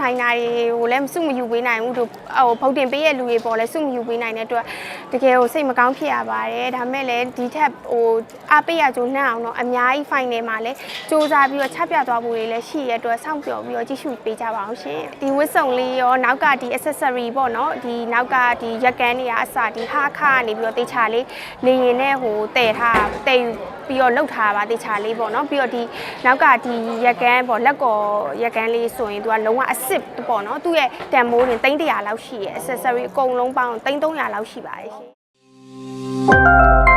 ဆိုင်နာတွေကိုလည်းစုမယူပေးနိုင်ဘူးတို့ဟိုဗုတ်တင်ပေးရဲ့လူတွေပေါ်လည်းစုမယူပေးနိုင်တဲ့အတွက်တကယ်ကိုစိတ်မကောင်းဖြစ်ရပါတယ်ဒါမဲ့လည်းဒီထက်ဟိုအားပေးရကြိုးနှံ့အောင်တော့အများကြီး final မှာလည်းစူးစမ်းပြီးတော့ချပြသွားဖို့တွေလည်းရှိရတဲ့အတွက်စောင့်ပျော်ပြီးတော့ကြည့်ရှုပေးကြပါအောင်ရှင်ဒီဝတ်စုံလေးရောနောက်ကဒီ accessory ပေါ့နော်ဒီနောက်ကဒီရက်ကန်းတွေကအစဒီဟာခါကနေပြီးတော့တေချာလေးလေရင်နဲ့ဟိုတည်ထားတည်ယူပြီးတော့လှုပ်ထားပါတေချာလေးပေါ့နော်ပြီးတော့ဒီနောက်ကဒီရက်ကန်းပေါ့လက်ကော်ရက်ကန်းလေးဆိုရင်သူကလုံးဝအစ်စ်ပေါ့နော်သူ့ရဲ့တန်မိုးတင်300လောက်ရှိရဲ့ accessory အကုန်လုံးပေါင်း300လောက်ရှိပါတယ်ရှင်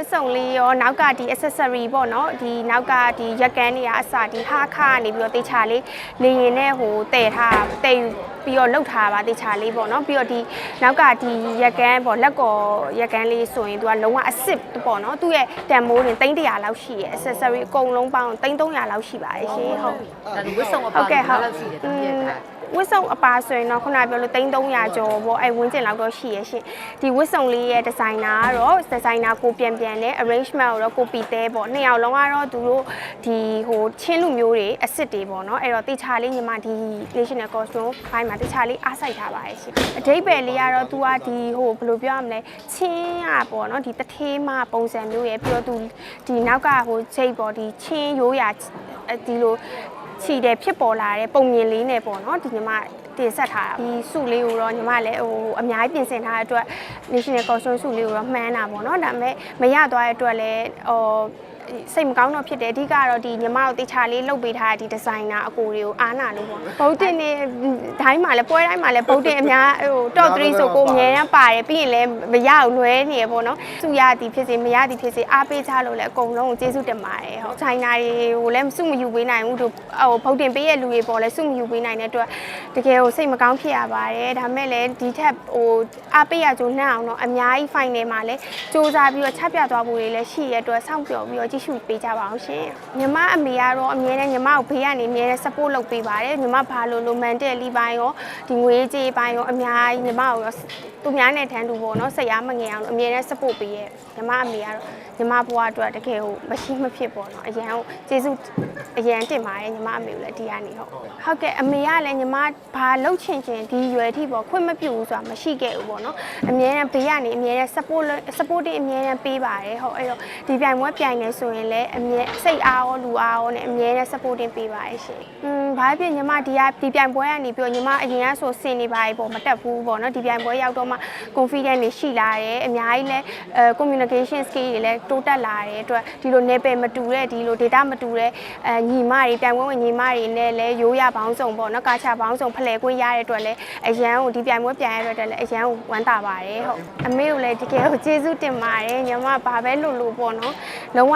ဝတ်စုံလေးရောနောက်ကဒီ accessory ပေါ့နော်ဒီနောက်ကဒီရက်ကန်းတွေကအစဒီဟာခါကနေပြီးတော့တေချာလေးလေရင်နဲ့ဟိုတည်ထားတည်ယူပြီးတော့လှုပ်ထားပါတေချာလေးပေါ့နော်ပြီးတော့ဒီနောက်ကဒီရက်ကန်းပေါ့လက်ကော်ရက်ကန်းလေးဆိုရင်သူကလုံးဝအစ်စ်ပေါ့နော်သူ့ရဲ့တန်မိုးတင်300လောက်ရှိရဲ့ accessory အကုန်လုံးပေါင်း300လောက်ရှိပါတယ်ရှင်ဟုတ်ဒါလူဝတ်ဆောင်အဟုပါတ်ကဲ့ဟုတ်လောက်ရှိတယ်တပြည့်ထားဝစ်စုံအပါဆိုရင်တော့ခုနပြောလို့3300ကျော်ပေါ့အဲဝင်းကျင်လောက်တော့ရှိရရှင်ဒီဝစ်စုံလေးရဲ့ဒီဇိုင်နာကတော့ဒီဇိုင်နာကိုပြန်ပြနနဲ့ arrangement ကိုတော့ကိုပီတဲပေါ့နှစ်ယောက်လုံးကတော့သူတို့ဒီဟိုချင်းလူမျိုးတွေအစ်စ်တွေပေါ့နော်အဲ့တော့တေချာလေးညီမဒီ national costume ဘိုင်းမှာတေချာလေးအားစိုက်ထားပါရဲ့ရှင်အဓိပ္ပာယ်လေးကတော့ तू ကဒီဟိုဘယ်လိုပြောရမလဲချင်းอ่ะပေါ့နော်ဒီတထေးမပုံစံမျိုးရဲ့ပြီးတော့ तू ဒီနောက်ကဟိုချိတ်ပေါ့ဒီချင်းရိုးရာဒီလို ခြီတယ်ဖြစ်ပေါ်လာတဲ့ပုံမြင်လေးနဲ့ပေါ့နော်ဒီညီမတင်ဆက်ထားတာဒီစုလေးကိုတော့ညီမလည်းဟိုအများကြီးပြင်ဆင်ထားတဲ့အတွက် national costume စုလေးကိုတော့မှန်းတာပေါ့နော်ဒါပေမဲ့မရသွားတဲ့အတွက်လည်းဟို စိတ်မကောင်းတော့ဖြစ်တယ်အဓိကတော့ဒီညီမတို့တေချာလေးလုပ်ပေးထားတဲ့ဒီဒီဇိုင်နာအကိုတွေကိုအားနာလို့ပေါ့ဗုဒ္ဓနေတိုင်းမှာလည်းပွဲတိုင်းမှာလည်းဗုဒ္ဓအများဟို top 3ဆိုကိုအမြဲတမ်းပါတယ်ပြီးရင်လည်းမရအောင်လွဲနေရပေါ့နော်စုရသည်ဖြစ်စေမရသည်ဖြစ်စေအားပေးချလို့လည်းအကုန်လုံးကိုကျေးဇူးတင်ပါတယ်ဟုတ်ချိုင်နာတွေကိုလည်းစုမယူပေးနိုင်ဘူးတို့ဟိုဗုဒ္ဓင်ပေးရဲ့လူတွေပေါ်လည်းစုမယူပေးနိုင်တဲ့အတွက်တကယ်ကိုစိတ်မကောင်းဖြစ်ရပါတယ်ဒါမဲ့လည်းဒီထက်ဟိုအားပေးရကြိုးနှံ့အောင်တော့အများကြီး final မှာလည်းစူးစမ်းပြီးတော့ချပြသွားဖို့တွေလည်းရှိရတဲ့အတွက်စောင့်ပျော်ပြီးတော့ကြည့်ရှုပေးကြပါအောင်ရှင်ညီမအမေကတော့အမြဲတမ်းညီမကိုဘေးကနေအမြဲတမ်း support လုပ်ပေးပါတယ်ညီမဘာလို့လိုမန်တဲ့လီပိုင်းရောဒီငွေကြေးပိုင်းရောအများကြီးညီမကိုရောသူများနဲ့ထမ်းတူပေါ့နော်ဆက်ရမငယ်အောင်လို့အမြဲတမ်း support ပေးရဲ့ညီမအမေကတော့ညီမဘဝအတွက်တကယ်ကိုမရှိမဖြစ်ပေါ့နော်အရန်ကိုကျေးဇူးအရန်တင်ပါတယ်ညီမအမေကိုလည်းဒီကနေဟုတ်ဟုတ်ကဲ့အမေကလည်းညီမဘာလှုပ်ချင်ချင်ဒီရွယ်ထိပေါ့ခွင့်မပြုဘူးဆိုတာမရှိခဲ့ဘူးပေါ့နော်အမြဲတမ်းဘေးကနေအမြဲတမ်း support supporting အမြဲတမ်းပေးပါတယ်ဟုတ်အဲ့တော့ဒီပြိုင်ပွဲပြိုင်နေဆိုရင်လည်းအမြဲစိတ်အားရောလူအားရောနဲ့အမြဲတမ်း supporting ပေးပါတယ်ရှင်။อืมဘာဖြစ်ညီမဒီကဒီပြိုင်ပွဲကနေပြီးတော့ညီမအရင်ကဆိုစင်နေပါပြီပေါ့မတက်ဘူးပေါ့နော်ဒီပြိုင်ပွဲရောက်တော့မှ confidence တွေရှိလာတယ်အများကြီးလဲအဲ communication skill တွေလည်းတိုးတက်လာတဲ့အတွက်ဒီလို level မတူတဲ့ဒီလို data မတူတဲ့အဲညီမတွေပြိုင်ပွဲဝင်ညီမတွေနဲ့လည်းရိုးရပေါင်းစုံပေါ့နော်ကာချာပေါင်းစုံဖလှယ်ခွင့်ရတဲ့အတွက်လည်းအရန်ကိုဒီပြိုင်ပွဲပြိုင်ရတဲ့အတွက်လည်းအရန်ကိုဝမ်းသာပါတယ်ဟုတ်အမေကိုလည်းတကယ်ကိုကျေးဇူးတင်ပါတယ်ညီမဘာပဲလို့လို့ပေါ့နော်လုံးဝ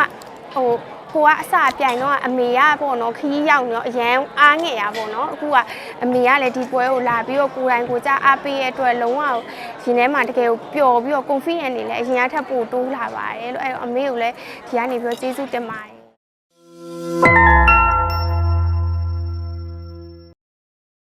ဟိုကိုကအစပြိုင်တော့အမေကပေါ့နော်ခရီးရောက်နေတော့အရန်အားငယ်ရပေါ့နော်အခုကအမေကလည်းဒီပွဲကိုလာပြီးတော့ကိုယ်တိုင်ကိုကြအားပေးရတဲ့အတွက်လုံးဝရင်ထဲမှာတကယ်ကိုပျော်ပြီးတော့ confident နေလဲအရင်ကထပ်ပိုတိုးလာပါတယ်လို့အဲ့တော့အမေကိုလည်းဒီကနေပြီးတော့ကျေးဇူးတင်ပါတယ်